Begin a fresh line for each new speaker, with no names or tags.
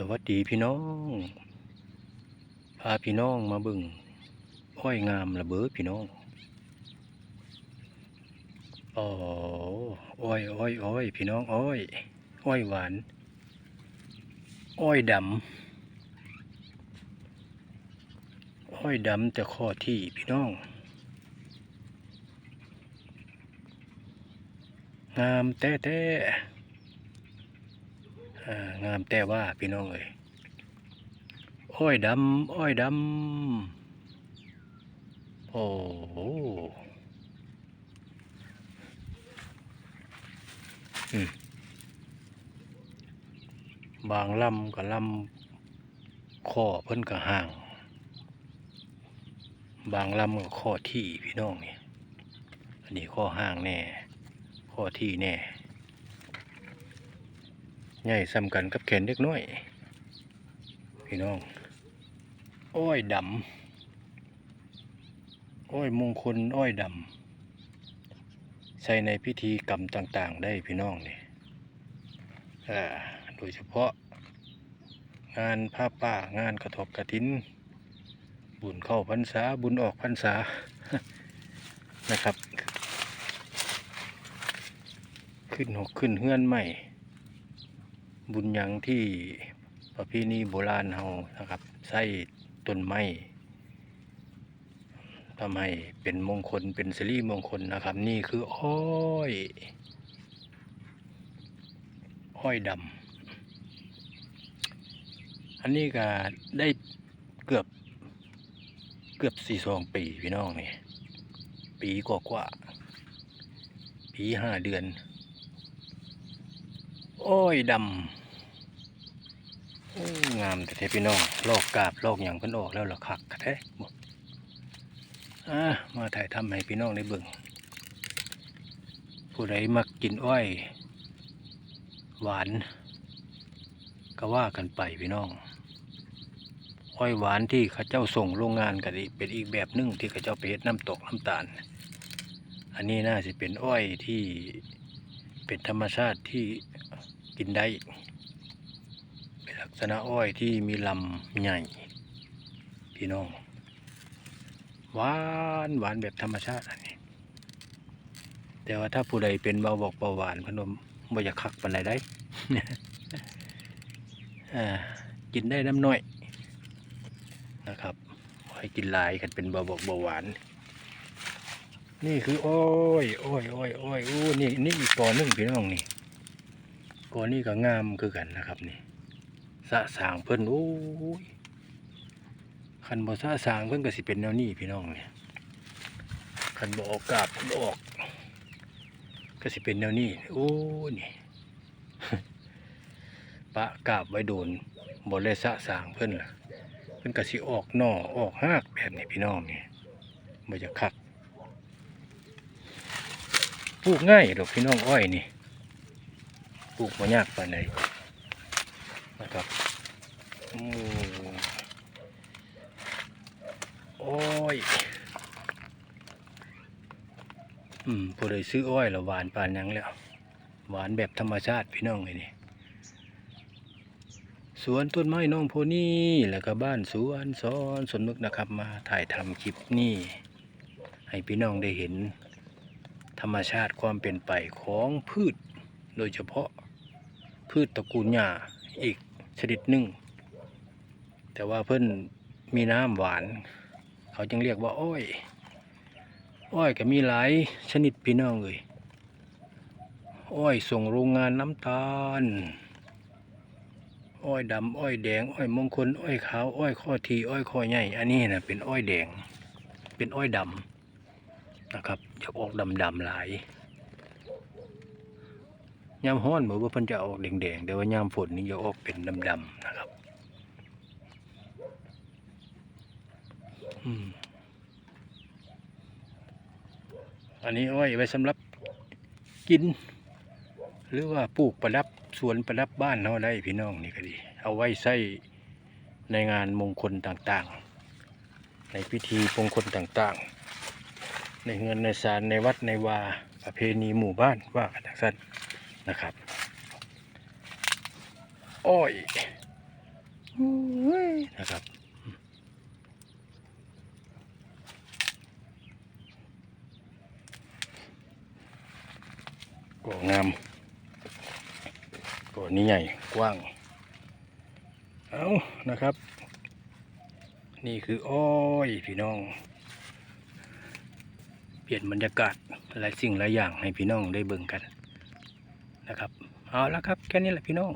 สวัสดีพี่น้อง พาพี่น้องมาบึงอ้อยงามระเบ้อพี่น้องอ๋ออ้อยอ้อยอ้อยพี่น้องอ้อยอ้อยหวาน อ้อยดำอ้อยดำแต่ข้อที่พี่น้อง งามแต่แต่ งามแต่ว่าพี่น้องเอ้ยอ้อยดำอ้อยดำโอ้โหบางลำกับลำข้อเพิ่นกับห่าง บางลำกับข้อที่พี่น้องนี่อันนี้ข้อห่างแน่ ข้อที่แน่ ใหญ่ซ้ำกันกับแขนเล็กน้อย พี่น้อง อ้อยดำอ้อยมงคลอ้อยดำใช้ในพิธีกรรมต่างๆ ได้พี่น้องนี่โดยเฉพาะ งานผ้าป่างานกระทบกระถิน บุญเข้าพรรษาบุญออกพรรษานะครับ ขึ้นหกขึ้นเฮือนใหม่ บุญยังที่ประเพณีโบราณเฮานะครับ ใส่ต้นไม้ทำให้เป็นมงคลเป็นสิริมงคลนะครับ นี่คืออ้อย อ้อยดำอันนี้ก็ได้เกือบเกือบสี่สองปีพี่น้องนี่ปีกว่ากว่าปีห้าเดือน โอ้ยดำโอ้งามแต่เทพี่น้องลอกกาบลอกอย่างเพิ่นออกแล้วเหรอคักแท้บ่อะมาถ่ายทำให้พี่น้องได้เบิ่งผู้ใดมักกินอ้อย หวาน ก็ว่ากันไปพี่น้อง อ้อยหวานที่เขาเจ้าส่งโรงงานกันเป็นอีกแบบหนึงที่เขาเจ้าไปเฮ็ดน้ำตกน้ำตาล อันนี้น่าจะเป็นอ้อยที่เป็นธรรมชาติที่ กินได้ เป็นลักษณะอ้อยที่มีลำใหญ่ พี่น้อง หวานหวานแบบธรรมชาติอันนี้ แต่ว่าถ้าผู้ใดเป็นเบาบอกเบาหวานพนมบ่อยากคักปันใดได้กินได้น้ำน้อยนะครับให้กินลายกันเป็นเบาบอกเบาหวาน นี่คืออ้อยอ้อยอ้อยอ้อยอู้ นี่ นี่อีกกอหนึงพี่น้องนี่ ก้อนี่ก็งามคือกันนะครับนี่สะสางเพิ่นโอ้ยคันบ่สะสางเพิ่นก็สิเป็นแนวนี้พี่น้องเนี่ยคันบ่ออกกาบบ่ออก ก็สิเป็นแนวนี้โอ้นี่ปะกาบไว้โดนบ่เลยสะสางเพิ่นล่ะเพิ่นก็สิออกหน่อออกหากแบบนี้พี่น้องนี่บ่จะคักปลูกง่ายดอกพี่น้องอ้อยนี่ ปลูกมายากไปานใดนะครับโอ้ย อืมผู้ใดซื้ออ้อยแล้วหวานปานหยังแล้ว หวานแบบธรรมชาติพี่น้องเลยนี่สวนต้นไม้น้องโพนี่แล้วก็บ้านสวนสอนสวนมึกนะครับ มาถ่ายทำคลิปนี้ให้พี่น้องได้เห็น ธรรมชาติความเป็นไปของพืช โดยเฉพาะ พืชตระกูลหญ้าอีกชนิดหนึ่ง แต่ว่าเพิ่นมีน้ำหวาน เขาจึงเรียกว่าอ้อย อ้อยก็มีหลายชนิดพี่น้องเลยอ้อยส่งโรงงานน้ำตาล อ้อยดำอ้อยแดง อ้อยมงคล อ้อยขาว อ้อยข้อที อ้อยข้อใหญ่ อันนี้นะเป็นอ้อยแดง เป็นอ้อยดำนะครับ อยากออกดำดำหลาย ยามฮ้อนเหมือนว่าพิ่นจะออกแดงๆแต่ว่ายามฝนนี่จะออกเป็นดำๆนะครับอันนี้อ้อยไว้สำหรับกิน หรือว่าปลูกประดับสวนประดับบ้านเราได้พี่น้องนี่ก็ดี เอาไว้ใส่ในงานมงคลต่างๆ ในพิธีมงคลต่างๆ ในเงินในศาลในวัดในวาประเพณีหมู่บ้านว่ากันทั้งสั้น นะครับ อ้อยโอ้ยนะครับ ก่องามก่อนี้ใหญ่กว้าง เอานะครับ นี่คืออ้อยพี่น้อง เปลี่ยนบรรยากาศหลายสิ่งหลายอย่างให้พี่น้องได้เบิ่งกันนะครับ เอาละครับ แค่นี้แหละพี่น้อง